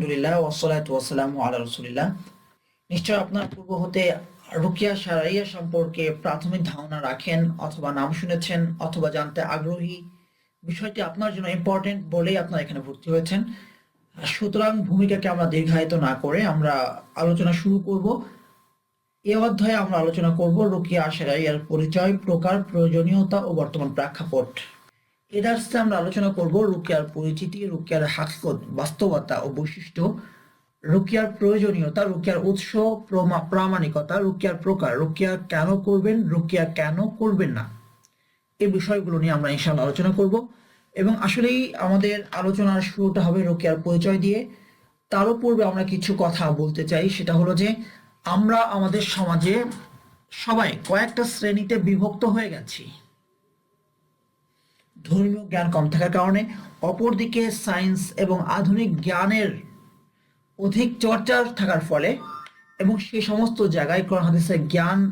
আলহামদুলিল্লাহ ওয়াসালাম আলা রসুলিল্লাহ। নিশ্চয় আপনার পূর্ব হতে রুকিয়া সারাইয়া সম্পর্কে প্রাথমিক ধারণা রাখেন অথবা নাম শুনেছেন অথবা জানতে আগ্রহী। বিষয়টি আপনার জন্য ইম্পর্টেন্ট বলেই এখানে ভর্তি হয়েছেন। সুতরাং ভূমিকাকে আমরা দীর্ঘায়িত না করে আমরা আলোচনা শুরু করব। এ অধ্যায়ে আমরা আলোচনা করব রুকিয়া সারাইয়ার পরিচয়, প্রকার, প্রয়োজনীয়তা ও বর্তমান প্রেক্ষাপট। এদার্সে আমরা আলোচনা করব রুকিয়ার পরিচিতি, রুকিয়ার হাকিকত, বাস্তবতা ও বৈশিষ্ট্য, রুকিয়ার প্রয়োজনীয়তা, রুকিয়ার উৎস, প্রমা- প্রামাণিকতা, রুকিয়ার প্রকার, রুকিয়া কেন করবেন, রুকিয়া কেন করবেন না? এই বিষয়গুলো নিয়ে আমরা ইনশাআল্লাহ আলোচনা করব। এবং আসলেই আমাদের আলোচনার শুরুটা হবে রুকিয়ার পরিচয় দিয়ে। তারও পূর্বে আমরা কিছু কথা বলতে চাই, সেটা হলো যে আমরা আমাদের সমাজে সবাই কয়েকটা শ্রেণীতে বিভক্ত হয়ে গেছি। ধর্মীয় জ্ঞান কম থাকার কারণে অপরদিকে সায়েন্স এবং আধুনিক জ্ঞানের অধিক চর্চা থাকার ফলে এবং সেই সমস্ত জায়গায় কোরআন হাদিসের জ্ঞান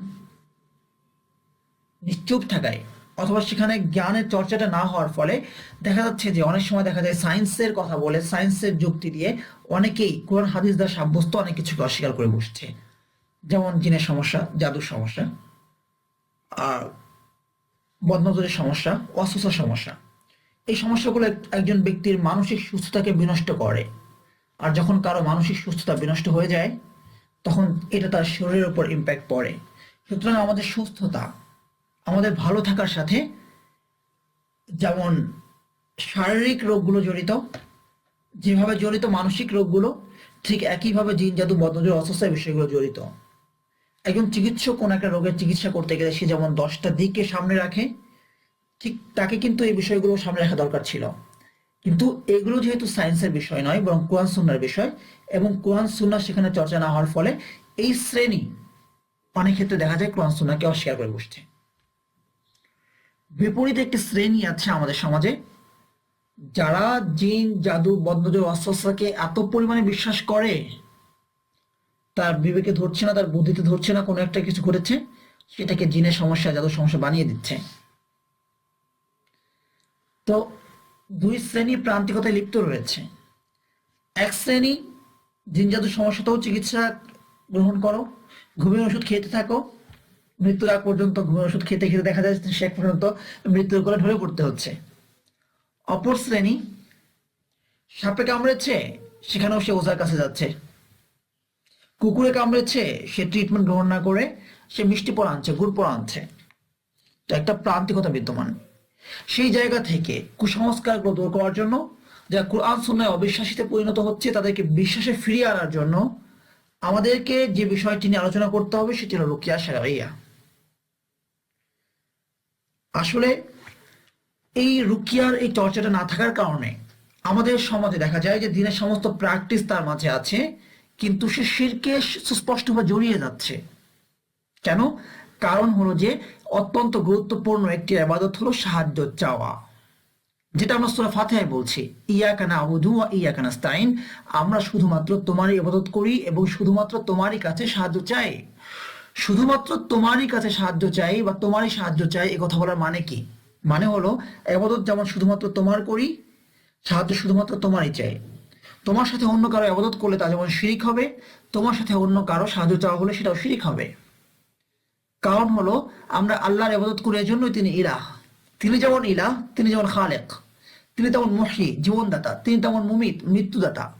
নিশ্চুপ থাকায় অথবা সেখানে জ্ঞানের চর্চাটা না হওয়ার ফলে দেখা যাচ্ছে যে অনেক সময় দেখা যায় সায়েন্সের কথা বলে সায়েন্সের যুক্তি দিয়ে অনেকেই কোরআন, হাদিস দ্বারা সাব্যস্ত অনেক কিছুকে অস্বীকার করে বসছে। যেমন জিনের সমস্যা, জাদুর সমস্যা, আর বদনজরের সমস্যা অসুস্থ সমস্যা। এই সমস্যাগুলো একজন ব্যক্তির মানসিক সুস্থতাকে বিনষ্ট করে। আর যখন কারও মানসিক সুস্থতা বিনষ্ট হয়ে যায়, তখন এটা তার শরীরের উপর ইম্প্যাক্ট পড়ে। সুতরাং আমাদের সুস্থতা, আমাদের ভালো থাকার সাথে যেমন শারীরিক রোগগুলো জড়িত, যেভাবে জড়িত মানসিক রোগগুলো, ঠিক একইভাবে জিন জাদু বদনজর অসুস্থ বিষয়গুলো জড়িত। একজন চিকিৎসক কোন একটা রোগের চিকিৎসা করতে গেলে সে যেমন দশটা দিককে সামনে রাখে, ঠিক তাকে কিন্তু এই বিষয়গুলো সামনে রাখা দরকার ছিল। কিন্তু এগুলো যেহেতু সায়েন্সের বিষয় নয়, বরং কোরআন সুন্নার বিষয়, এবং কোরআন সুন্না সেখানে চর্চা না হওয়ার ফলে এই শ্রেণি অনেক ক্ষেত্রে দেখা যায় কোরআন সুন্নাকে অস্বীকার করে বসছে। বিপরীতে একটি শ্রেণি আছে আমাদের সমাজে, যারা জিন, জাদু, বদনজর অস্ত্রকে এত পরিমাণে বিশ্বাস করে তার বিবেকে ধরছে না, তার বুদ্ধিতে ধরছে না, কোনো একটা কিছু করেছে, সেটাকে জিনের সমস্যা, জাদুর সমস্যা বানিয়ে দিচ্ছে। তো দুই শ্রেণি প্রান্তিকতায় লিপ্ত রয়েছে। এক শ্রেণি, জিন জাদুর সমস্যাতেও চিকিৎসা গ্রহণ করো, ঘুমের ওষুধ খেতে থাকো, মৃত্যুর আগ পর্যন্ত ঘুমের ওষুধ খেতে খেতে দেখা যায় শেষ পর্যন্ত মৃত্যুর কোলে ঢলে পড়তে হচ্ছে। অপর শ্রেণি, সাপে কামড়েছে, সেখানেও সে ওজার কাছে যাচ্ছে। কুকুরে কামড়েছে, সে ট্রিটমেন্ট গ্রহণ না করে, সে মিষ্টি পড়া আনছে, গুড় পড়া আনছে। তো একটা প্রান্তিকতা বিদ্যমান। সেই জায়গা থেকে কুসংস্কারগুলো দূর করার জন্য, যারা কোরআন, সুন্নায় অবিশ্বাসীতে পরিণত হচ্ছে, তাদেরকে বিশ্বাসে ফিরিয়ে আনার জন্য আমাদেরকে যে বিষয়টি নিয়ে আলোচনা করতে হবে, সেটি হলো রুকিয়া সারাইয়া আসলে এই রুকিয়ার, এই চর্চাটা না থাকার কারণে আমাদের সমাজে দেখা যায় যে দিনের সমস্ত প্র্যাকটিস তার মাঝে আছে। কিন্তু সে শিরকে সুস্পষ্টভাবে জড়িয়ে যাচ্ছে। কেন? কারণ হলো যে, অত্যন্ত গুরুত্বপূর্ণ একটি আবাদত হলো সাহায্য চাওয়া। যেটা আমরা সুরা ফাতিহায় বলছি ইয়া কানা আবুদু ইয়া কানা স্তাইন আমরা শুধুমাত্র তোমারই ইবাদত করি এবং শুধুমাত্র তোমারই কাছে সাহায্য চাই। শুধুমাত্র তোমারই কাছে সাহায্য চাই বা তোমারই সাহায্য চাই, এ কথা বলার মানে কি? মানে হলো আবাদত যেমন শুধুমাত্র তোমার করি, সাহায্য শুধুমাত্র তোমারই চাই। তোমার সাথে অন্য কারও আবাদত করলে তা যেমন শিরিক হবে, তোমার সাথে অন্য কারও সাহায্য চাওয়া হলে সেটাও শিরিক হবে। কারণ হলো, আমরা আল্লাহর ইবাদত করি এজন্যই তিনি ইলাহ। তিনি যেমন ইলাহ, তিনি যেমন খালেক। তিনি তেমন মহি জীবনদাতা। তিনি তেমন মুমিত মৃত্যুদাতা।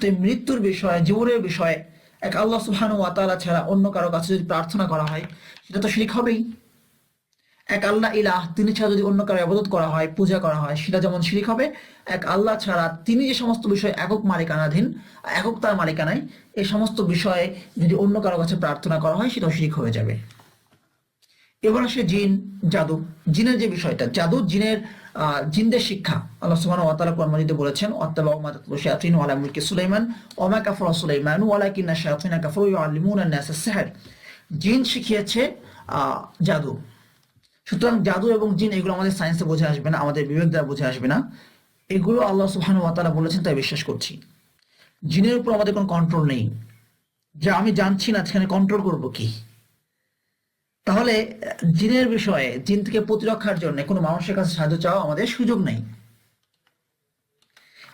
তো মৃত্যুর বিষয়ে, জীবনের বিষয়ে এক আল্লাহ সুবহান ওয়া তাআলা ছাড়া অন্য কারও কাছে যদি প্রার্থনা করা হয়, সেটা তো শিরিক হবেই। এক আল্লাহ ইলাহ, তিনি ছাড়া যদি অন্য কারও আবাদত করা হয়, পূজা করা হয়, সেটা যেমন শিরিক হবে, এক আল্লাহ ছাড়া তিনি যে সমস্ত বিষয় একক মালিকানাধীন, একক তার মালিকানায় এই সমস্ত বিষয়ে যদি অন্য কারও কাছে প্রার্থনা করা হয়, সেটাও শিরিক হয়ে যাবে। এবার আসে জিন, জাদু। জিনের যে বিষয়টা, জাদু জিনের জিনদের শিক্ষা। আল্লাহ ওয়া কোরআন মাজিদে বলেছেন, ওয়াত্তাবাউ মা তাতলু শায়াতিন মুলকি সুলাইমান, ওয়া কাফারা সুলাইমান, ওয়ালাকিন্না শায়াতিনা কাফারু ইউআল্লিমুনা আন-নাস জিন শিখিয়েছে জাদু। সুতরাং জাদু এবং জিন এগুলো আমাদের সায়েন্সে বোঝা আসবে না, আমাদের বিবেক দ্বারা বোঝা আসবে না। এগুলো আল্লাহ ওয়া তাআলা বলেছেন, তাই বিশ্বাস করছি। জিনের উপর আমাদের কোনো কন্ট্রোল নেই। যা আমি জানছি না, সেখানে কন্ট্রোল করব কি? তাহলে, জিনের বিষয়ে, জিন থেকে প্রতিরক্ষার জন্য কোনো মানুষের কাছে সাহায্য চাওয়া আমাদের সুযোগ নেই।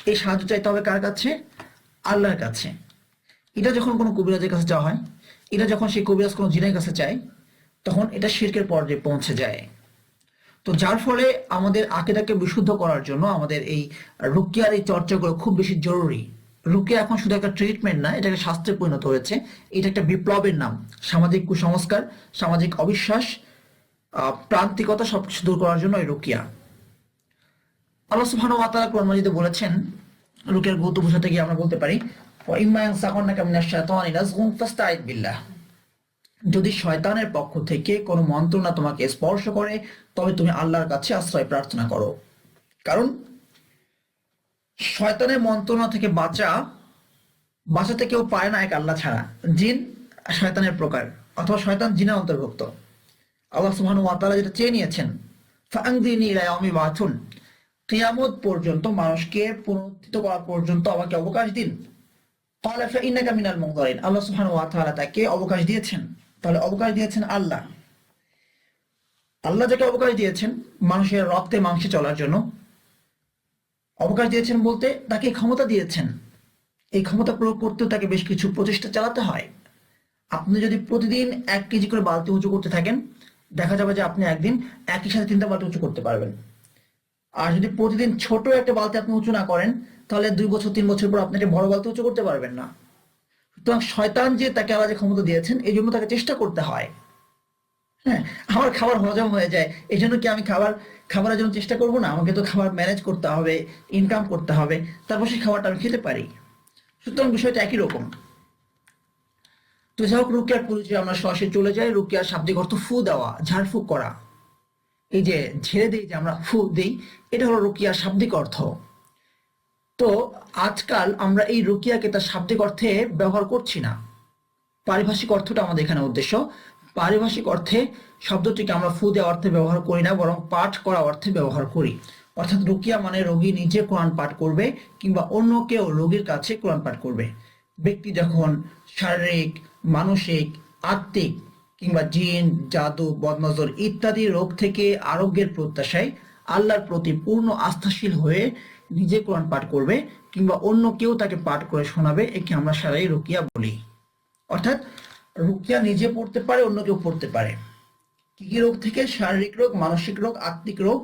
এই সাহায্য চাইতে হবে কার কাছে? আল্লাহর কাছে। এটা যখন কোনো কবিরাজের কাছে যাওয়া হয়, এটা যখন সেই কবিরাজ কোনো জিনের কাছে চায় তখন এটা শিরকের পর্যায়ে পৌঁছে যায়। তো যার ফলে আমাদের আকিদাকে বিশুদ্ধ করার জন্য আমাদের এই রুকিয়ার এই চর্চাগুলো খুব বেশি জরুরি। রুকিয়া এখন শুধু একটা ট্রিটমেন্ট না, এটাকে শাস্ত্রে পরিণত হয়েছে। এটা একটা বিপ্লবের নাম। সামাজিক কুসংস্কার, সামাজিক অবিশ্বাস প্রান্তিকতা সবকিছু দূর করার জন্য এই রুকিয়া। আল্লাহ সুবহানাহু ওয়া তাআলা বলেছেন, রুকিয়ার গুরুত্ব বোঝাতে গিয়ে আমরা বলতে পারি? ওয়া ইম্মা ইয়ানসাকুন্নাকা মিনাশ শাইতানি নাজগুন ফাস্তাইদ বিল্লাহ। যদি শয়তানের পক্ষ থেকে কোনো মন্ত্রণা তোমাকে স্পর্শ করে, তবে তুমি আল্লাহর কাছে আশ্রয় প্রার্থনা করো। কারণ শয়তানের মন্ত্রণা থেকে বাঁচা, বাঁচাতে কেউ পারে না এক আল্লাহ ছাড়া। জিন শয়তানের প্রকার, অথবা শয়তান জিনা অন্তর্ভুক্ত। আল্লাহ সুবহানাহু ওয়া তাআলা যেটা চেয়ে নিয়েছেন ফাংদিনি কিয়ামত পর্যন্ত মানুষকে পুনরুত্থিত করা পর্যন্ত আমাকে অবকাশ দিন। ক্বালা ফাইন্নাকা মিনাল আল্লাহ সুবহানাহু ওয়া তাকে অবকাশ দিয়েছেন। তাহলে অবকাশ দিয়েছেন আল্লাহ। আল্লাহ যাকে অবকাশ দিয়েছেন, মানুষের রক্তে মাংসে চলার জন্য, অবকাশ দিয়েছেন বলতে তাকে ক্ষমতা দিয়েছেন। এই ক্ষমতা প্রয়োগ করতেও তাকে বেশ কিছু প্রচেষ্টা চালাতে হয়। আপনি যদি প্রতিদিন এক কেজি করে বালতি উঁচু করতে থাকেন, দেখা যাবে যে আপনি একদিন একই সাথে তিনটা বালতি উঁচু করতে পারবেন। আর যদি প্রতিদিন ছোট একটা বালতি আপনি উঁচু না করেন, তাহলে দুই বছর, তিন বছর পর আপনাকে বড় বালতি উঁচু করতে পারবেন না। সুতরাং শয়তান যে তাকে আল্লাহ যে ক্ষমতা দিয়েছেন, এই জন্য তাকে চেষ্টা করতে হয়। হ্যাঁ আমার খাবার হজম হয়ে যায়, এই জন্য কি আমি খাবার, খাবারের জন্য চেষ্টা করব না? আমাকে তো খাবার ম্যানেজ করতে হবে ইনকাম করতে হবে, তারপর সেই খাবারটা আমি খেতে পারি। সুতরাং বিষয়টা একই রকম। তো যাই হোক, রুকিয়ার পরিচয় আমরা সরাসরি চলে যাই। রুকিয়ার শাব্দিক অর্থ ফু দেওয়া ঝাড়ফুঁক করা। এই যে ঝেড়ে দিই যে আমরা ফু দিই, এটা হলো রুকিয়ার শাব্দিক অর্থ। তো আজকাল আমরা এই রুকিয়াকে তার শাব্দিক অর্থে ব্যবহার করছি না। পারিভাষিক অর্থটা আমাদের এখানে উদ্দেশ্য। পারিভাষিক অর্থে শব্দটিকে আমরা ফু দেওয়া অর্থে ব্যবহার করি না, বরং পাঠ করা অর্থে ব্যবহার করি। অর্থাৎ রুকিয়া মানে রোগী নিজে কোরআন পাঠ করবে কিংবা অন্য কেউ রোগীর কাছে কোরআন পাঠ করবে। ব্যক্তি যখন শারীরিক, মানসিক, আত্মিক কিংবা জিন, জাদু, বদনজর ইত্যাদি রোগ থেকে আরোগ্যের প্রত্যাশায় আল্লাহর প্রতি পূর্ণ আস্থাশীল হয়ে নিজে কোরআন পাঠ করবে কিংবা অন্য কেউ তাকে পাঠ করে শোনাবে, একে আমরা সারাই রুকিয়া বলি। অর্থাৎ রুকিয়া নিজে পড়তে পারে, অন্য কেউ পড়তে পারে। কি কি রোগ থেকে? শারীরিক রোগ, মানসিক রোগ, আত্মিক রোগ,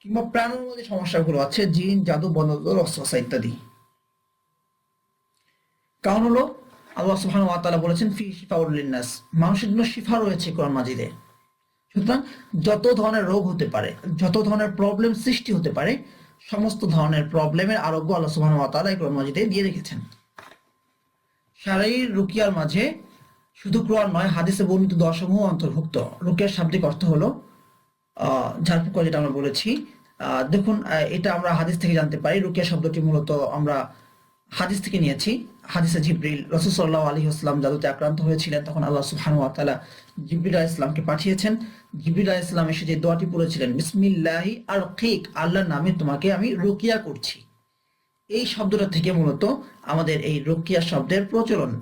কিংবা প্রাণের মধ্যে সমস্যাগুলো আছে, জিন, জাদু বন্ধ অস্ত্রসা ইত্যাদি। কারণ হলো, আল্লাহ সুবহানাহু ওয়া তাআলা বলেছেন, ফি শিফাউল লিন্নাস মানুষের জন্য শিফা রয়েছে কোরআন মাজিদে। সুতরাং যত ধরনের রোগ হতে পারে, যত ধরনের প্রবলেম সৃষ্টি হতে পারে, সমস্ত ধরনের প্রবলেমের আরোগ্য আল্লাহ সুবহানাহু ওয়া তাআলা এই কোরআন মাজিদে দিয়ে রেখেছেন। শারীর রুকিয়ার মাঝে শুধু কোরআন নয়, হাদিসে বর্ণিত দশমও অন্তর্ভুক্ত। রুকিয়ার শাব্দিক অর্থ হলো ঝাড়ফুঁক যেটা আমরা বলেছি দেখুন এটা আমরা হাদিস থেকে জানতে পারি। রুকিয়া শব্দটি মূলত আমরা হাদিস থেকে নিয়েছি। হাদিসে জিব্রিল, রসুল সাল্লাহ আলী আসলাম জাদুতে আক্রান্ত হয়েছিলেন, তখন আল্লাহ সুবহানাহু ওয়া তাআলা জিব্রিল ইসলামকে পাঠিয়েছেন। জিব্রিল ইসলাম এসে যে দোয়াটি পড়েছিলেন, বিসমিল্লাহি আর কিক আল্লাহর নামে তোমাকে আমি রুকিয়া করছি। এই শব্দটা থেকে মূলত আমাদের এই রুকিয়া শব্দের প্রচলন।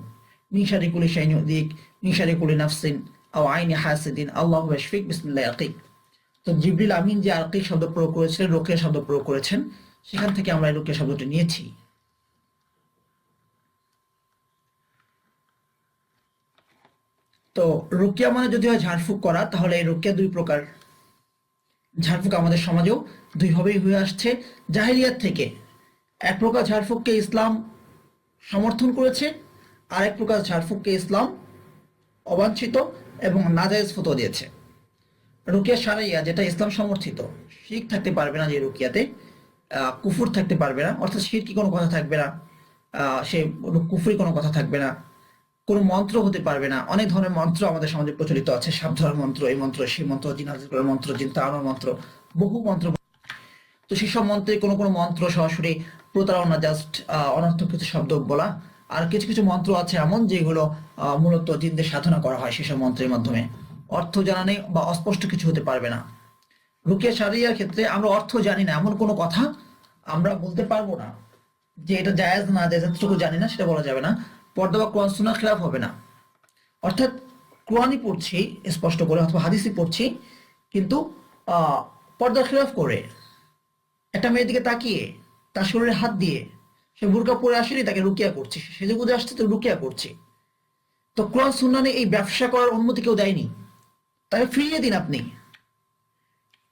মিশারি কুলি শাইন দিক মিশারি কুলি নাফসিন, আও আইনি হাসিদিন, আল্লাহ ওয়াশফিক বিসমিল্লাহ আকিক তো জিবরিল আমিন যে আকিক শব্দ প্রয়োগ করেছিলেন, রোকিয়া শব্দ প্রয়োগ করেছেন, সেখান থেকে আমরা এই রোকিয়া শব্দটি নিয়েছি। তো রুকিয়া মানে যদি হয় ঝাড়ফুঁক করা, তাহলে এই রুকিয়া দুই প্রকার। ঝাড়ফুঁক আমাদের সমাজেও দুইভাবেই হয়ে আসছে। জাহিলিয়াত থেকে এক প্রকার ঝাড়ফুঁককে ইসলাম সমর্থন করেছে আর এক প্রকার ঝাড়ফুঁককে ইসলাম অবাঞ্ছিত এবং নাজায়েজ ফতো দিয়েছে। রুকিয়া সারাইয়া যেটা ইসলাম সমর্থিত, শিখ থাকতে পারবে না যে রুকিয়াতে কুফুর থাকতে পারবে না, অর্থাৎ শিরকি কোনো কথা থাকবে না সে কুফুরি কোনো কথা থাকবে না। কোনো মন্ত্র হতে পারবে না। অনেক ধরনের মন্ত্র আমাদের সমাজে প্রচলিত আছে। সাবধান মন্ত্র, এই মন্ত্র, সেই মন্ত্র জিন মন্ত্র জিন তাড়ানোর মন্ত্র, বহু মন্ত্র। তো সেসব মন্ত্রে কোনো কোনো মন্ত্র সরাসরি প্রতারণা জাস্ট অনর্থক কিছু শব্দ বলা। আর কিছু কিছু মন্ত্র আছে এমন যেগুলো মূলত জিনদের সাধনা করা হয় সেসব মন্ত্রের মাধ্যমে। অর্থ জানা নেই বা অস্পষ্ট কিছু হতে পারবে না। রুকিয়া সারিয়ার ক্ষেত্রে আমরা অর্থ জানি না। এমন কোনো কথা আমরা বলতে পারব না যে এটা জায়েজ না জায়েজ এতটুকু জানি না, সেটা বলা যাবে না। পর্দা বা কোরআন সুন্নাহ খেলাফ হবে না। অর্থাৎ কোরআনই পড়ছি, স্পষ্ট করে, অথবা হাদিসই পড়ছি, কিন্তু আহ পর্দা খেলাফ করে? একটা মেয়ের দিকে তাকিয়ে, তার শরীরে হাত দিয়ে, সে বুরকা পরে আসেনি, তাকে রুকিয়া করছি। সেজে বুঝে আসছে, তো রুকিয়া করছি। তো কোরআন সুন্নানে এই ব্যবসা করার অনুমতি কেউ দেয়নি। তাকে ফিরিয়ে দিন আপনি।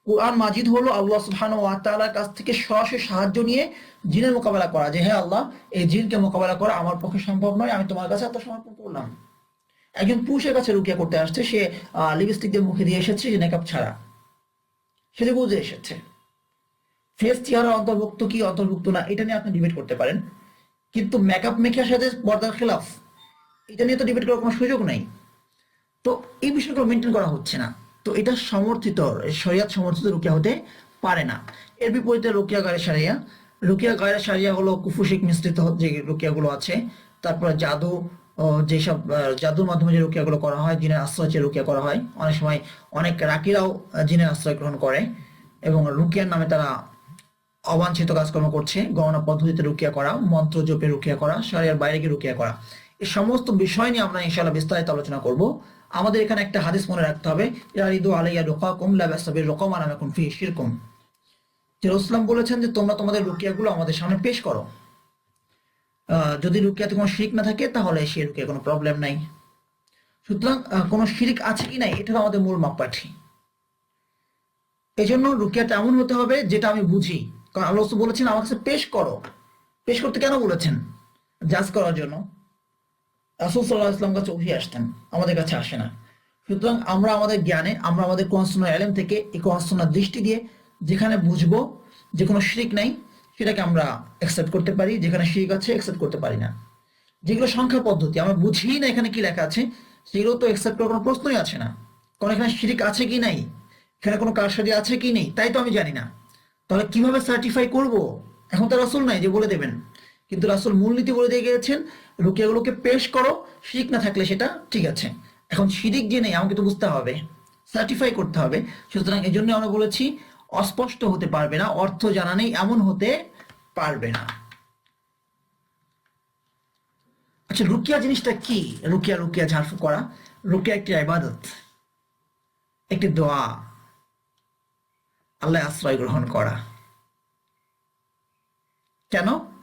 কোরআন মাজিদ হলো আল্লাহ সুবহানাহু ওয়া তাআলার কাছ থেকে সরাসরি সাহায্য নিয়ে জিনের মোকাবেলা করা যে হ্যাঁ আল্লাহ, এই জিনকে মোকাবেলা করা আমার পক্ষে সম্ভব নয়, আমি তোমার কাছে আত্মসমর্পণ করলাম। একজন পুরুষের কাছে রুকিয়া করতে আসছে, সে লিপস্টিক দিয়ে মুখে দিয়ে এসেছে যে মেকআপ ছাড়া। সে যে বুঝে এসেছে। ফেস চেহারা অন্তর্ভুক্ত কি অন্তর্ভুক্ত না, এটা নিয়ে আপনি ডিবেট করতে পারেন। কিন্তু মেকআপ মেখে সাথে পর্দার খেলাফ, এটা নিয়ে তো ডিবেট করার কোনো সুযোগ নাই। তো এই বিষয়গুলো মেনটেন করা হচ্ছে না। তো এটা সমর্থিত, শরিয়াত সমর্থিত রুকিয়া হতে পারে না। এর বিপরীতে রুকিয়া গায়ে সারিয়া। রুকিয়া গায়ে সারিয়া হলো কুফুশিক মিশ্রিত যে রুকিয়াগুলো আছে, তারপরে জাদু যেসব জাদুর মাধ্যমে যে রুকিয়াগুলো করা হয়, জিনের আশ্রয় যে রুকিয়া করা হয়, অনেক সময় অনেক রাকিরাও জিনের আশ্রয় গ্রহণ করে এবং রুকিয়ার নামে তারা অবাঞ্ছিত কাজকর্ম করছে, গণনা পদ্ধতিতে রুকিয়া করা, মন্ত্র জপে রুকিয়া করা, শরিয়ার বাইরে গিয়ে রুকিয়া করা। এই সমস্ত বিষয় নিয়ে আমরা ইনশাআল্লাহ বিস্তারিত আলোচনা করব। আমাদের এখানে একটা হাদিস মনে রাখতে হবে, ইয়ারিদু আলাইয়া রুকাকুম লা বাসাবির রুকামা নামাকুম ফি শিরকুম। যে রাসূলুল্লাহ বলেছেন যে তোমরা তোমাদের রুকিয়াগুলো আমাদের সামনে পেশ করো। যদি রুকিয়াতে কোনো শিরিক না থাকে, তাহলে সেই রুকিয়া কোনো প্রবলেম নাই। সুতরাং কোনো শিরিক আছে কি নাই, এটা আমাদের মূল মাপকাঠি। এই জন্য রুকিয়াটা এমন হতে হবে, যেটা আমি বুঝি। কারণ আল্লাহ বলেছেন আমার কাছে পেশ করো। পেশ করতে কেন বলেছেন? জাজ করার জন্য। রাসূল সাল্লাহ ইসলাম কাছে উঠে আসতেন, আমাদের কাছে আসে না। সুতরাং আমরা আমাদের জ্ঞানে, আমরা আমাদের কোরআন এলেম থেকে এই কোরআন দৃষ্টি দিয়ে যেখানে বুঝব যে কোনো শিরিক নাই, সেটাকে আমরা অ্যাকসেপ্ট করতে পারি, যেখানে শিরিক আছে অ্যাকসেপ্ট করতে পারি না। যেগুলো সংখ্যা পদ্ধতি, আমরা বুঝি না এখানে কি লেখা আছে, সেগুলো তো অ্যাকসেপ্ট করার কোনো প্রশ্নই আছে না। কারণ এখানে শিরিক আছে কি নাই? এখানে কোনো কারসাজি আছে কি নেই? তাই তো আমি জানি না। তাহলে কীভাবে সার্টিফাই করব? এখন তো রাসুল নাই যে বলে দেবেন। কিন্তু রাসুল মূলনীতি বলে দিয়ে গিয়েছেন রুকিয়াগুলোকে পেশ করো, শিরিক না থাকলে সেটা ঠিক আছে। এখন শিরিক যে নেই, আমাকে তো বুঝতে হবে সার্টিফাই করতে হবে। সুতরাং এই জন্য আমরা বলেছি, অস্পষ্ট হতে পারবে না, অর্থ জানা নেই, এমন হতে পারবে না। আচ্ছা রুকিয়া জিনিসটা কি? রুকিয়া রুকিয়া ঝাড়ফুঁক করা। রুকিয়া একটি ইবাদত, একটি দোয়া। আল্লাহ আশ্রয় গ্রহণ করা। কেন?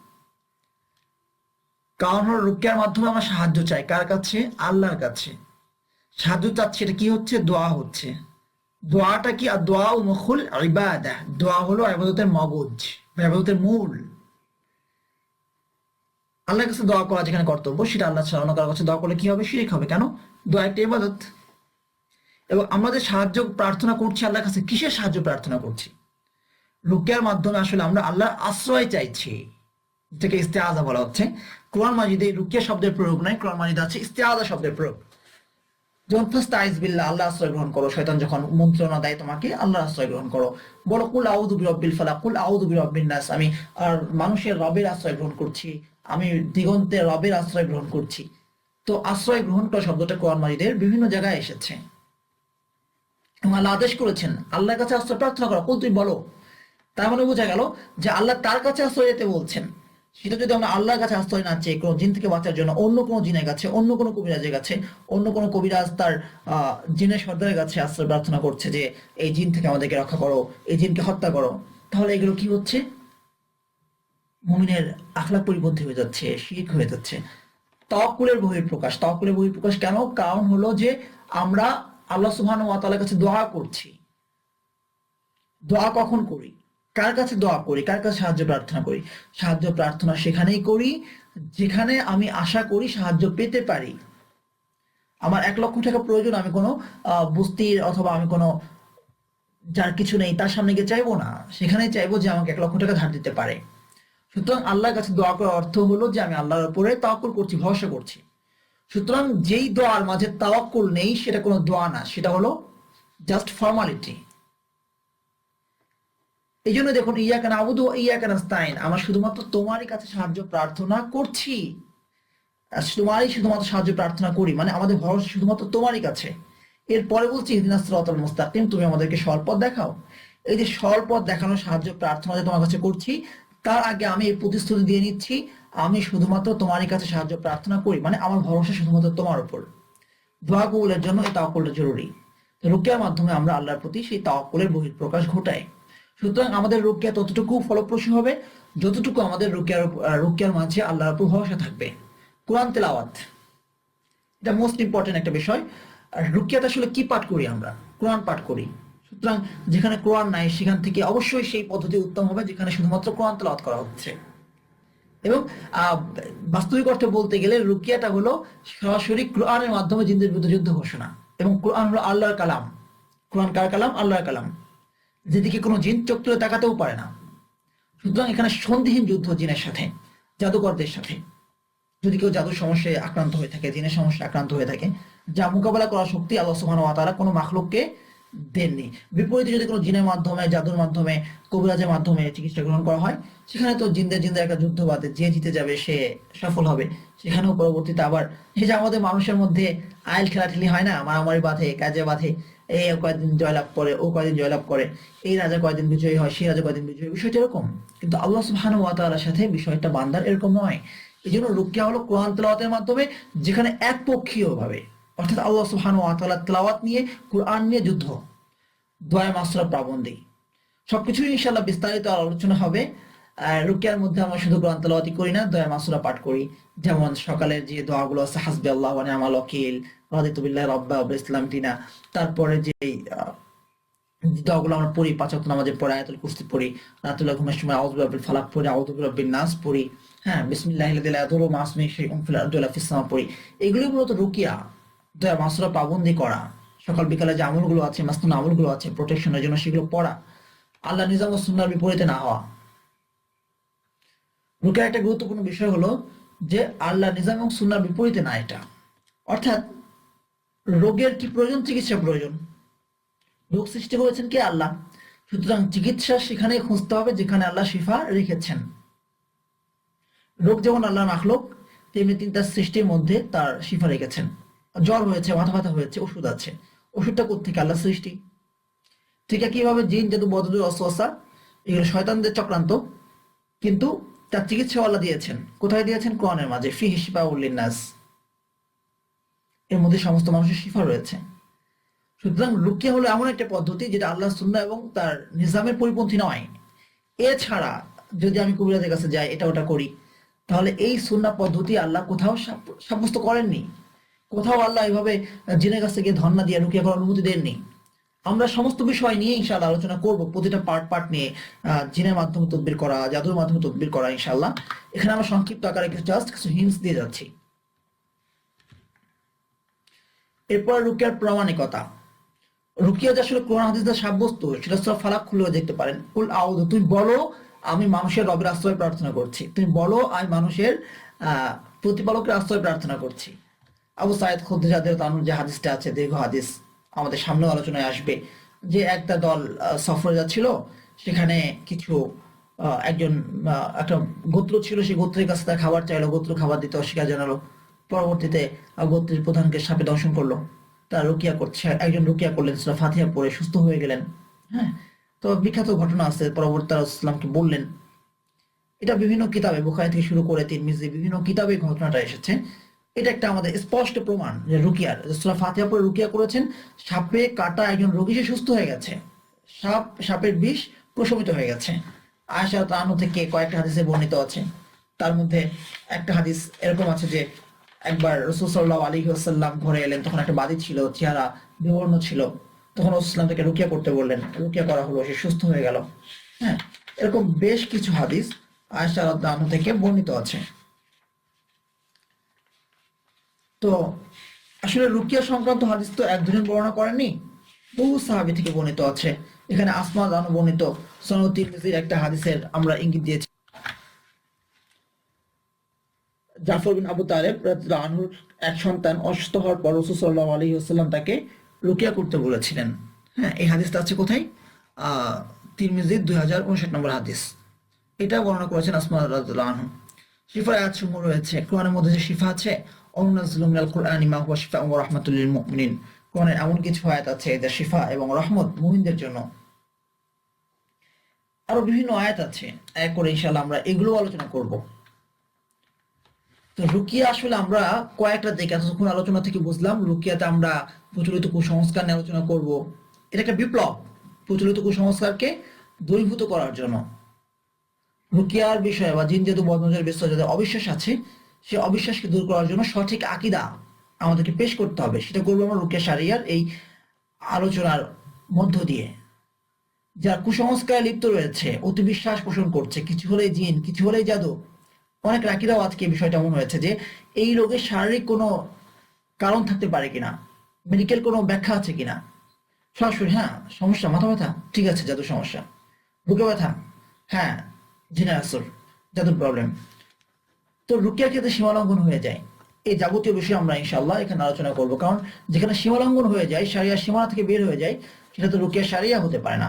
কারণ হলো রুকিয়ার মাধ্যমে আমরা সাহায্য চাই। কার কাছে? আল্লাহর কাছে। সাহায্য চাচ্ছি, এটা কি হচ্ছে? দোয়া হচ্ছে। দোয়াটা কি? আর দোয়া মুখুল ইবাদা দোয়া হলো ইবাদতের মগজ বা ইবাদতের মূল। আল্লাহর কাছে দোয়া করা যেখানে কর্তব্য, সেটা আল্লাহ ছাড়া অন্য কারোর কাছে দোয়া করলে কি হবে? শিরিক হবে। কেন? দোয়া একটা ইবাদত। এবং আমাদের সাহায্য প্রার্থনা করছি, আল্লাহর কাছে কিসের সাহায্য প্রার্থনা করছি? রুকিয়ার মাধ্যমে আসলে আমরা আল্লাহর আশ্রয় চাইছি। যেটাকে ইস্তেআজা বলা হচ্ছে। কোরআন মাজিদে রুকিয়া শব্দের প্রয়োগ নাই, কোরআন মাজিদে আছে ইস্তেআজা শব্দের প্রয়োগ। বিল্লাহ, আল্লাহ আশ্রয় গ্রহণ করো, শয়তান যখন মন্ত্রণা দেয় তোমাকে, আল্লাহ আশ্রয় গ্রহণ করো। বলো, কুল আউদু বিরব্বিল ফালাক কুল আউদু নাস আমি আর মানুষের রবের আশ্রয় গ্রহণ করছি, আমি দিগন্তের রবের আশ্রয় গ্রহণ করছি। তো আশ্রয় গ্রহণ করা শব্দটা কোরআন মাজিদের বিভিন্ন জায়গায় এসেছে। এবং আল্লাহ আদেশ করেছেন, আল্লাহর কাছে আশ্রয় প্রার্থনা করো। কুল তুই বলো। তার মানে বোঝা গেল যে আল্লাহ তার কাছে আশ্রয় যেতে বলছেন। সেটা যদি আমরা আল্লাহর কাছে আশ্রয় না চেয়ে কোনো জিন থেকে বাঁচার জন্য অন্য কোনো জিনের কাছে, অন্য কোনো কবিরাজের কাছে, অন্য কোনো কবিরাজ তার জিনের সর্দারের কাছে আশ্রয় প্রার্থনা করছে যে এই জিন থেকে আমাদেরকে রক্ষা করো, এই জিনকে হত্যা করো, তাহলে এগুলো কি হচ্ছে? মুমিনের আখলাক পরিপন্থী হয়ে যাচ্ছে শিখ হয়ে যাচ্ছে। তাওয়াক্কুলের বহিঃপ্রকাশ। তাওয়াক্কুলের বহিঃপ্রকাশ কেন? কারণ হলো যে আমরা আল্লাহ সুবহানাহু ওয়া তাআলার কাছে দোয়া করছি। দোয়া কখন করি? কার কাছে দোয়া করি, কার কাছে সাহায্য প্রার্থনা করি? সাহায্য প্রার্থনা সেখানেই করি, যেখানে আমি আশা করি সাহায্য পেতে পারি। আমার এক লক্ষ টাকা প্রয়োজন, আমি কোনো বস্তির অথবা আমি কোনো যার কিছু নেই তার সামনে গিয়ে চাইব না। সেখানেই চাইব যে আমাকে এক লক্ষ টাকা ধার দিতে পারে। সুতরাং আল্লাহর কাছে দোয়া করার অর্থ হলো যে আমি আল্লাহর উপরে তাওয়াক্কুল করছি, ভরসা করছি। সুতরাং যেই দোয়ার মাঝে তাওয়াক্কুল নেই, সেটা কোনো দোয়া না, সেটা হলো জাস্ট ফর্মালিটি এই জন্য দেখুন, ইয়াকা ওয়া ইয়াকা নাস্তাইন আমরা শুধুমাত্র তোমারই কাছে সাহায্য প্রার্থনা করছি। তোমারই শুধুমাত্র সাহায্য প্রার্থনা করি মানে আমাদের ভরসা শুধুমাত্র তোমারই কাছে। এরপরে বলছি মুস্তাকিম তুমি আমাদেরকে সরপথ দেখাও। এই যে সরপথ দেখানোর সাহায্য প্রার্থনা যে তোমার কাছে করছি, তার আগে আমি এই প্রতিশ্রুতি দিয়ে নিচ্ছি, আমি শুধুমাত্র তোমারই কাছে সাহায্য প্রার্থনা করি মানে আমার ভরসা শুধুমাত্র তোমার উপর। দোয়া কবুলের জন্য এই তাওয়াক্কুলটা জরুরি। রুকিয়ার মাধ্যমে আমরা আল্লাহর প্রতি সেই তাওয়াক্কুলের বহিঃপ্রকাশ ঘটাই। সুতরাং আমাদের রুকিয়া ততটুকু ফলপ্রসূ হবে, যতটুকু আমাদের রুকিয়ার রুকিয়ার মাঝে আল্লাহর উপর ভরসা থাকবে। কোরআন তেলাওয়াত। এটা মোস্ট ইম্পর্টেন্ট একটা বিষয়। আর রুকিয়াতে আসলে কি পাঠ করি আমরা? কোরআন পাঠ করি। সুতরাং যেখানে কোরআন নাই, সেখান থেকে অবশ্যই সেই পদ্ধতি উত্তম হবে, যেখানে শুধুমাত্র কোরআন তেলাওয়াত করা হচ্ছে। এবং বাস্তবিক অর্থে বলতে গেলে রুকিয়াটা হলো সরাসরি কোরআনের মাধ্যমে জিন্দের বিরুদ্ধে যুদ্ধ ঘোষণা। এবং কোরআন হলো আল্লাহর কালাম। কোরআন কার কালাম? আল্লাহর কালাম। যেদিকে কোনো জিন চোখ তুলে তাকাতেও পারে না। সুতরাং এখানে সন্ধিহীন যুদ্ধ জিনের সাথে, জাদুকরদের সাথে। যদি কেউ জাদুর সমস্যায় আক্রান্ত হয়ে থাকে, জিনের সমস্যায় আক্রান্ত হয়ে থাকে, যা মোকাবেলা করার শক্তি আল্লাহ ওয়া তাআলা কোনো মাখলুককে দেননি। বিপরীতে যদি কোনো জিনের মাধ্যমে, জাদুর মাধ্যমে, কবিরাজের মাধ্যমে চিকিৎসা গ্রহণ করা হয়, সেখানে তো জিন্দে জিন্দে একটা যুদ্ধ বাদে যে জিতে যাবে সে সফল হবে। সেখানেও পরবর্তীতে আবার, এই যে আমাদের মানুষের মধ্যে আইল খেলাঠেলি হয় না, মারামারি বাঁধে কাজে বাঁধে এই কয়েকদিন জয়লাভ করে, ও কয়েকদিন জয়লাভ করে, এই রাজা কয়েকদিন বিজয়ী হয়, সেই রাজা কয়েকদিন বিজয়ী বিষয়টা এরকম। কিন্তু আল্লাহ সুবহানাহু ওয়া তাআলার সাথে বিষয়টা বান্দার এরকম নয়। এই জন্য রুকিয়া হলো কোরআন তেলাওয়াতের মাধ্যমে যেখানে একপক্ষীয় ভাবে অর্থাৎ আল্লাহ সুবহানাহু ওয়া তাআলা তেলাওয়াত নিয়ে, কোরআন নিয়ে যুদ্ধ, দয়া মাসরা পাবন্দি সবকিছুই ইনশাল্লাহ বিস্তারিত আলোচনা হবে। রুকিয়ার মধ্যে আমরা শুধু কোরআন করি না, দয়া মাসুরা পাঠ করি। যেমন সকালের যে দোয়াগুলো আছে হাসবি আল্লাহ ওয়া নি'মাল ওয়াকিল, রাদিতু বিল্লাহি রাব্বা ইসলাম দিনা তারপরে যে দোয়াগুলো আমরা পড়ি আয়াতুল কুরসি পড়ি রাতুল্লাহ ঘুমের সময় ফালাক পড়ি নাস পড়ি হ্যাঁ বিসমিল্লাহিল লাযী লা ইয়াদুররু মা পড়ি। এগুলো মূলত রুকিয়া, দয়া মাসুরা পাবন্দি করা। সকাল, বিকালে যে আমলগুলো আছে মাস্তুন আমলগুলো আছে প্রোটেকশনের জন্য সেগুলো পড়া। আল্লাহ নিজাম ও বিপরীতে না হওয়া। রুকের একটা গুরুত্বপূর্ণ বিষয় হলো যে আল্লাহ নিজাম এবং সুন্নার বিপরীতে না এটা। অর্থাৎ রোগের কি প্রয়োজন? চিকিৎসা প্রয়োজন। রোগ সৃষ্টি করেছেন কে? আল্লাহ। সুতরাং চিকিৎসা সেখানে খুঁজতে হবে যেখানে আল্লাহ শিফা রেখেছেন। রোগ যেমন আল্লাহ নাখলোক তেমনি তিনি তার সৃষ্টির মধ্যে তার শিফা রেখেছেন। জ্বর হয়েছে, মাথা ব্যথা হয়েছে, ওষুধ আছে। ওষুধটা কোথেকে আল্লাহ সৃষ্টি। ঠিক কীভাবে জিন, জাদু বদলু অসওয়াসা এগুলো শয়তানদের চক্রান্ত। কিন্তু তার চিকিৎসা আল্লাহ দিয়েছেন। কোথায় দিয়েছেন? কোরআনের মাঝে। ফি হিসিবা উল্লিনাস এর মধ্যে সমস্ত মানুষের শিফা রয়েছে। সুতরাং লুকিয়া হলো এমন একটা পদ্ধতি যেটা আল্লাহ সুন্নাহ এবং তার নিজামের পরিপন্থী নয়। এছাড়া যদি আমি কবিরাজের কাছে যাই, এটা ওটা করি, তাহলে এই সুন্না পদ্ধতি আল্লাহ কোথাও সাব- সাব্যস্ত করেননি। কোথাও আল্লাহ এভাবে জিনের কাছে গিয়ে ধর্ণা দিয়ে রুকিয়া করার অনুমতি দেননি। আমরা সমস্ত বিষয় নিয়ে ইনশাআল্লাহ আলোচনা করব, প্রতিটা পার্ট পার্ট নিয়ে জিনের মাধ্যমে তদবির করা, জাদুর মাধ্যমে তদবির করা ইনশাআল্লাহ। এখানে আমরা সংক্ষিপ্ত আকারে কিছু জাস্ট কিছু হিন্টস দিয়ে যাচ্ছি। এরপর রুকিয়ার প্রামাণিকতা। রুকিয়া যে আসলে কোরআন, হাদিস দ্বারা সাব্যস্ত, সেটা সব ফালাক খুলেও দেখতে পারেন। কুল আউদু তুমি বলো, আমি মানুষের রবের আশ্রয় প্রার্থনা করছি। তুমি বলো, আমি মানুষের প্রতিপালকের আশ্রয় প্রার্থনা করছি। আবু সাইদ খুদ্দাদের তানুর যে হাদিসটা আছে, দীর্ঘ হাদিস। আমাদের সামনে আলোচনায় আসবে যে একটা দল সফরে যাচ্ছিল, সেখানে কিছু একজন একটা গোত্র ছিল, সেই গোত্রের কাছে তার খাবার চাইলো, গোত্র খাবার দিতে অস্বীকার জানালো। পরবর্তীতে গোত্রের প্রধানকে সাপে দর্শন করল। তার রুকিয়া করছে, একজন রুকিয়া করলেন সেটা ফাতিহা পড়ে, সুস্থ হয়ে গেলেন। হ্যাঁ? তো বিখ্যাত ঘটনা আছে, পরবর্তী ইসলামকে বললেন। এটা বিভিন্ন কিতাবে, বুখারি থেকে শুরু করে তিন তিরমিজি, বিভিন্ন কিতাবে ঘটনাটা এসেছে। এটা একটা আমাদের স্পষ্ট প্রমাণ যে রুকিয়ার সুরা ফাতিহা পরে রুকিয়া করেছেন, সাপে কাটা একজন রোগী, সে সুস্থ হয়ে গেছে। সাপ, সাপের বিষ প্রশমিত হয়ে গেছে। আয়সা তানু থেকে কয়েকটা হাদিসে বর্ণিত আছে। তার মধ্যে একটা হাদিস এরকম আছে যে, একবার রসুল সাল্লাহ আলী আসাল্লাম ঘরে এলেন, তখন একটা বাদী ছিল, চেহারা বিবর্ণ ছিল। তখন রসুলাম তাকে রুকিয়া করতে বললেন, রুকিয়া করা হলো, সে সুস্থ হয়ে গেল। হ্যাঁ এরকম বেশ কিছু হাদিস আয়সা রাদ্দানু থেকে বর্ণিত আছে। তো আসলে রুকিয়া সংক্রান্ত হাদিস তো এক দুজন বর্ণনা করেননি বহু সাহাবি থেকে বর্ণিত আছে। এখানে আসমা দানু বর্ণিত। সনদ তিরমিজির একটা হাদিসের আমরা ইঙ্গিত দিয়েছি। জাফর বিন আবু তালেব আনহুর এক সন্তান অসুস্থ হওয়ার পর রসুল সাল্লাহ আলী আসাল্লাম তাকে রুকিয়া করতে বলেছিলেন। হ্যাঁ এই হাদিসটা আছে কোথায়? আহ তিরমিজির দুই হাজার উনষাট নম্বর হাদিস। এটা বর্ণনা করেছেন আসমা আনহু। শিফার আয়াত সমূহ রয়েছে। কোরআনের মধ্যে যে শিফা আছে মুমিনিন। কোরআনের এমন কিছু আয়াত আছে যা শিফা এবং রহমত মুমিনদের জন্য। আরও বিভিন্ন আয়াত আছে। এক করে ইনশাআল্লাহ আমরা এগুলো আলোচনা করব। তো রুকিয়া আসলে আমরা কয়েকটা দিকে আলোচনা থেকে বুঝলাম। রুকিয়াতে আমরা প্রচলিত কুসংস্কার নিয়ে আলোচনা করব। এটা একটা বিপ্লব প্রচলিত কুসংস্কারকে দূরীভূত করার জন্য। রুকিয়ার বিষয়ে বা জিন জাদু বদনজের বিষয়ে যাদের অবিশ্বাস আছে সে অবিশ্বাসকে দূর করার জন্য সঠিক আকিদা আমাদেরকে পেশ করতে হবে। সেটা করব আমরা রুকিয়া সারিয়ার এই আলোচনার মধ্য দিয়ে। যারা কুসংস্কারে লিপ্ত রয়েছে অতি বিশ্বাস পোষণ করছে, কিছু হলেই জিন, কিছু হলেই জাদু। অনেক রাকিরাও আজকে বিষয়টা এমন হয়েছে যে, এই রোগের শারীরিক কোনো কারণ থাকতে পারে কিনা মেডিকেল কোনো ব্যাখ্যা আছে কিনা? সরাসরি হ্যাঁ সমস্যা, মাথা ব্যথা, ঠিক আছে জাদু সমস্যা। বুকে ব্যথা হ্যাঁ জিনের আসর জাদুর প্রবলেম তো রুকিয়ার ক্ষেত্রে সীমালঙ্ঘন হয়ে যায়। এই যাবতীয় বিষয় আমরা ইনশাল্লাহ এখানে আলোচনা করব। কারণ যেখানে সীমালঙ্ঘন হয়ে যায় সারিয়া সীমানা থেকে বের হয়ে যায়, সেটা তো রুকিয়া সারিয়া হতে পারে না।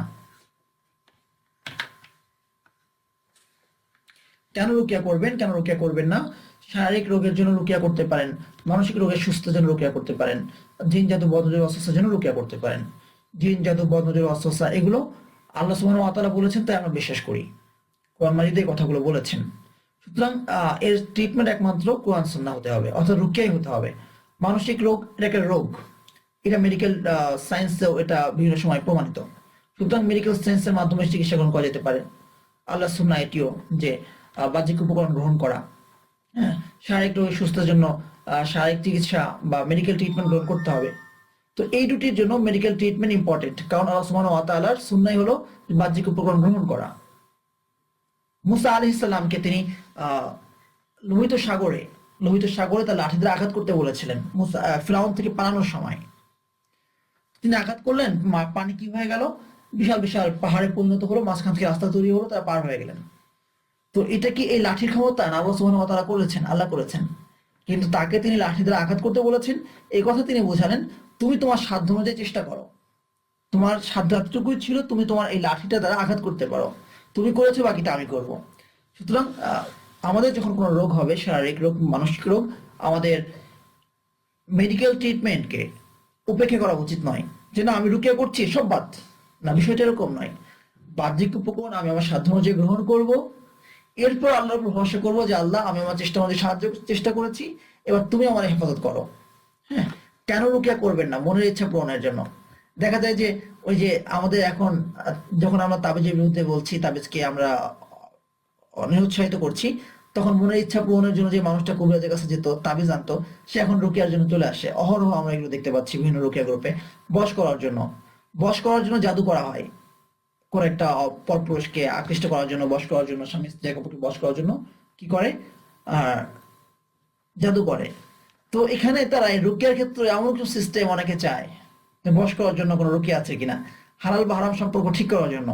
কেন রুকিয়া করবেন, কেন রুকিয়া করবেন না? শারীরিক রোগের জন্য রুকিয়া করতে পারেন, মানসিক রোগের সুস্থতার জন্য রুকিয়া করতে পারেন, জিন জাদু বদনজের অস্বস্থার জন্য রুকিয়া করতে পারেন। জিন জাদু বদনজের অস্বস্থা এগুলো আল্লাহ সুবহানাহু ওয়া তাআলা বলেছেন, তাই আমরা বিশ্বাস করি। কোরআন মাজিদে এই কথাগুলো বলেছেন। সুতরাং এর ট্রিটমেন্ট একমাত্র কোরআন সুন্নাহ হতে হবে, অর্থাৎ রুকিয়াই হতে হবে। মানসিক রোগ, এটা একটা রোগ। এটা মেডিকেল সায়েন্সেও এটা বিভিন্ন সময় প্রমাণিত। সুতরাং মেডিকেল সায়েন্সের মাধ্যমে চিকিৎসা গ্রহণ করা যেতে পারে। আল্লাহ সুন্নাহ এটিও যে বাহ্যিক উপকরণ গ্রহণ করা। হ্যাঁ শারীরিক রোগের সুস্থতার জন্য শারীরিক চিকিৎসা বা মেডিকেল ট্রিটমেন্ট গ্রহণ করতে হবে। তো এই দুটির জন্য মেডিকেল ট্রিটমেন্ট ইম্পর্টেন্ট কারণ আল্লাহ তাআলার সুন্নাই হলো বাহ্যিক উপকরণ গ্রহণ করা। মুসা আলাইহিস সালামকে তিনি লোহিত সাগরে লোহিত সাগরে তার লাঠি দিয়ে আঘাত করতে বলেছিলেন ফিরাউন থেকে পালানোর সময়। তিনি আঘাত করলেন পানি কি হয়ে গেল? বিশাল বিশাল পাহাড়ে পরিণত হলো, মাঝখান থেকে রাস্তা তৈরি হলো, তারা পার হয়ে গেলেন। তো এটা কি এই লাঠির ক্ষমতা? না তাআলা করেছেন, আল্লাহ করেছেন। কিন্তু তাকে তিনি লাঠি দ্বারা আঘাত করতে বলেছেন। এই কথা তিনি বোঝালেন, তুমি তোমার সাধ্য অনুযায়ী চেষ্টা করো। তোমার সাধ্য এতটুকুই ছিল, তুমি তোমার এই লাঠিটা দ্বারা আঘাত করতে পারো। তুমি করেছ, বাকিটা আমি করব। সুতরাং আমাদের যখন কোনো রোগ হবে, শারীরিক রোগ, মানসিক রোগ, আমাদের মেডিকেল ট্রিটমেন্টকে উপেক্ষা করা উচিত নয় যে, না, আমি রুকিয়া করছি, সব বাদ। না, বিষয়টা এরকম নয়। বাহ্যিক উপকরণ আমি আমার সাধ্য অনুযায়ী গ্রহণ করব। এরপর আল্লাহর উপর ভরসা করব যে, আল্লাহ, আমি আমার চেষ্টা অনুযায়ী সাহায্য, চেষ্টা করেছি। এবার তুমি আমার হেফাজত করো। হ্যাঁ? কেন রুকিয়া করবেন না মনের ইচ্ছা পূরণের জন্য? দেখা যায় যে ওই যে আমাদের এখন, যখন আমরা তাবিজের বিরুদ্ধে বলছি, তাবিজকে আমরা নিরুৎসাহিত করছি, তখন মনের ইচ্ছা পূরণের জন্য যে মানুষটা কবিরাজের কাছে যেত, তাবিজ আনতো, সে এখন রুকিয়ার জন্য চলে আসে। অহরহ আমরা এগুলো দেখতে পাচ্ছি বিভিন্ন রুকিয়া গ্রুপে। বস করার জন্য। বশ করার জন্য জাদু করা হয়। কোন একটা পরপুরুষকে আকৃষ্ট করার জন্য বস করার জন্য, স্বামী স্ত্রী অপরকে করার জন্য কি করে? জাদু করে। তো এখানে তারা রুকিয়ার ক্ষেত্রে এমন কিছু সিস্টেম অনেকে চায়। বশ করার জন্য কোনো রুকিয়া আছে কিনা? হালাল বা হারাম সম্পর্ক ঠিক করার জন্য।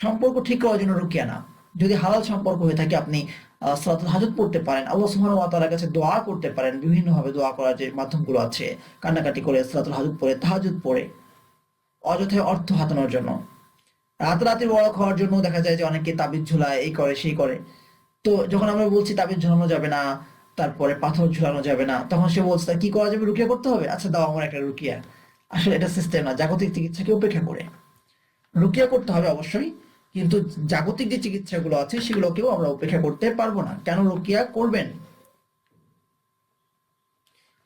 সম্পর্ক ঠিক করার জন্য রুকিয়া না যদি হালাল সম্পর্ক হয়ে থাকে, আপনি হাজত পড়তে পারেন। আল্লাহ সুবহানাহু ওয়া কাছে দোয়া করতে পারেন। বিভিন্ন ভাবে দোয়া করার যে মাধ্যমগুলো আছে, কান্নাকাটি করে সালাতুল হাজত পড়ে, তাহাজুদ পড়ে, অযথায় অর্থ হাতানোর জন্য। রাতারাতি বড় খাওয়ার জন্য দেখা যায় যে অনেকে তাবিজ ঝুলায়, এই করে, সেই করে। তো যখন আমরা বলছি তাবিজ ঝুলানো যাবে না, তারপরে পাথর ঝুলানো যাবে না, তখন সে বলছে কি করা যাবে? রুকিয়া করতে হবে? আচ্ছা দাও, আমার একটা রুকিয়া আসলে এটা সিস্টেম না, জাগতিক চিকিৎসাকে উপেক্ষা করে। রুকিয়া করতে হবে অবশ্যই, কিন্তু জাগতিক যে চিকিৎসাগুলো আছে, সেগুলোকেও আমরা উপেক্ষা করতে পারব না। কেন রুকিয়া করবেন?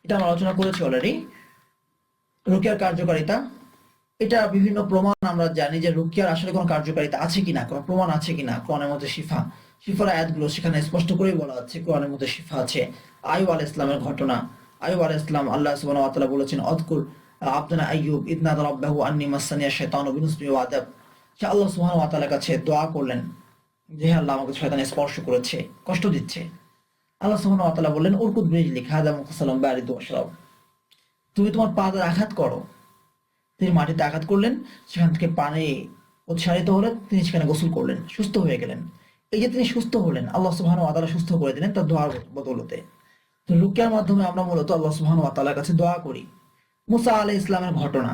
এটা আমরা আলোচনা করেছি অলরেডি রুকিয়ার কার্যকারিতা, এটা বিভিন্ন প্রমাণ আমরা জানি যে রুকিয়ার আসলে কোনো কার্যকারিতা আছে কিনা, কোনো প্রমাণ আছে কিনা, কোরআনের মধ্যে শিফা। শিফার আয়াতগুলো সেখানে স্পষ্ট করেই বলা আছে, কোরআনের মধ্যে শিফা আছে। আয়ু আল ইসলামের ঘটনা। আয়ু আল ইসলাম আল্লাহ তাআলা বলেছেন, অদকুর আব্দানা আইয়ুব, ইদনা রাব্বাহু আন্নি মাসানিয়া শাইতানু বিনুসবি ওয়া আদাব। সে আল্লাহ সুবহানাহু ওয়া তাআলার কাছে দোয়া করলেন, যে হে আল্লাহ আমাকে শয়তান স্পর্শ করেছে, কষ্ট দিচ্ছে। আল্লাহ সুবহানাহু ওয়া তাআলা বললেন, উরকুদ বিজলি খাদা মুখসালাম বারিদু ওয়াশরাব তুমি তোমার পা দ্বারা আঘাত করো। তিনি মাটিতে আঘাত করলেন, সেখান থেকে পানি উৎসাহিত হলেন, তিনি সেখানে গোসল করলেন, সুস্থ হয়ে গেলেন। এই যে তিনি সুস্থ হলেন, আল্লাহ সুবহানাহু ওয়া তাআলা সুস্থ করে দিলেন তার দোয়ার বদলতে। তো রুকিয়ার মাধ্যমে আমরা মূলত আল্লাহ সুবহানাহু ওয়া তাআলার কাছে দোয়া করি। মুসা আলাইহিস ইসলামের ঘটনা।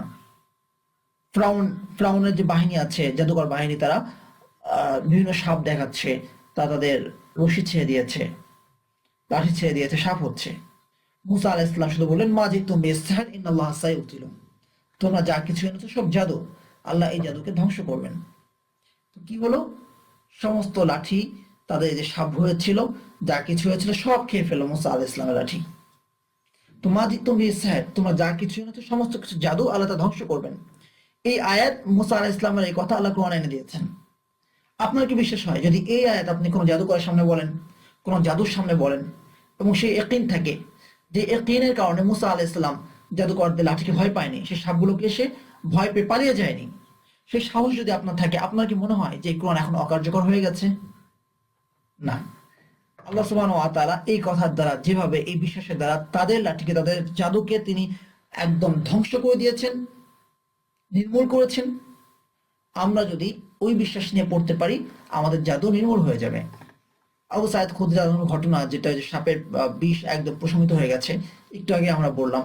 ফ্রাউন, ফ্রাউনের যে বাহিনী আছে, জাদুকর বাহিনী, তারা বিভিন্ন সাপ দেখাচ্ছে, তা তাদের রশি ছেড়ে দিয়েছে। লাঠি ছেড়ে দিয়েছে, সাপ হচ্ছে। মুসা আলাইহিস ইসলাম শুধু বললেন, মা জি তুমি ইন্নাল্লাহ সাইউতিলুম তোমরা যা কিছু এনেছো, সব জাদু। আল্লাহ এই জাদুকে ধ্বংস করবেন। তো কি হলো? সমস্ত লাঠি তাদের যে সাপ হয়েছিল, যা কিছু হয়েছিল, সব খেয়ে ফেলো মুসা আলাহ ইসলামের লাঠি। তো মাজি তুমি স্যার, তোমরা যা কিছু সমস্ত কিছু জাদু আল্লাহ তা ধ্বংস করবেন। এই আয়াত মুসা আলাহ ইসলামের এই কথা আল্লাহ কোরআন এনে দিয়েছেন। আপনার কি বিশ্বাস হয়, যদি এই আয়াত আপনি কোনো জাদুকরের সামনে বলেন, কোনো জাদুর সামনে বলেন, এবং সেই একিন থাকে, যে একিনের কারণে মুসা আলাহ ইসলাম জাদুকরদের লাঠিকে ভয় পায়নি, সে সাপগুলোকে সে ভয় পেয়ে পালিয়ে যায়নি। সেই সাহস যদি আপনার থাকে, আপনার কি মনে হয় যে কোরআন এখন অকার্যকর হয়ে গেছে? না। আল্লাহ সুবহান ওয়া তাআলা এই কথার দ্বারা, যেভাবে এই বিশ্বাসের দ্বারা তাদের লাঠিকে, তাদের জাদুকে তিনি একদম ধ্বংস করে দিয়েছেন, নির্মূল করেছেন, আমরা যদি ওই বিশ্বাস নিয়ে পড়তে পারি, আমাদের জাদু নির্মূল হয়ে যাবে। আবু সাইদ খুদরা ঘটনা যেটা সাপের বিষ একদম প্রশমিত হয়ে গেছে, একটু আগে আমরা বললাম,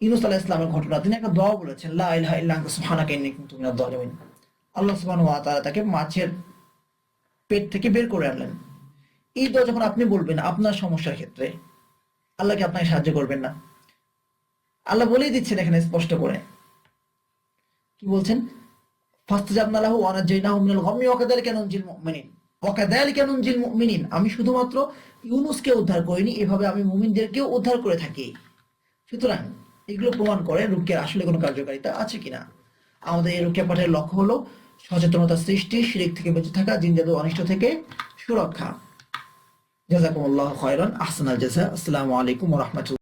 ইউনুস আলাহ ইসলামের ঘটনা, তিনি একটা দোয়া বলেছেন, লা ইলাহা ইল্লা আল্লাহ সুবহানাহু ওয়া তাকে মাছের পেট থেকে বের করে আনলেন। এই যখন আপনি বলবেন আপনার সমস্যার ক্ষেত্রে, আল্লাহ কি আপনাকে সাহায্য করবেন না? আল্লাহ বলেই দিচ্ছেন এখানে স্পষ্ট করে। কি বলছেন? আমি শুধুমাত্র ইউনুসকে উদ্ধার করিনি, এভাবে আমি মুমিনদেরকেও উদ্ধার করে থাকি। সুতরাং এগুলো প্রমাণ করে রুকিয়ার আসলে কোনো কার্যকারিতা আছে কিনা। আমাদের এই রুকিয়া পাঠের লক্ষ্য হলো সচেতনতা সৃষ্টি, শিরিক থেকে বেঁচে থাকা, জিন জাদু অনিষ্ট থেকে সুরক্ষা। جزاكم الله خيرا. أحسن الجزاء. السلام عليكم ورحمة الله.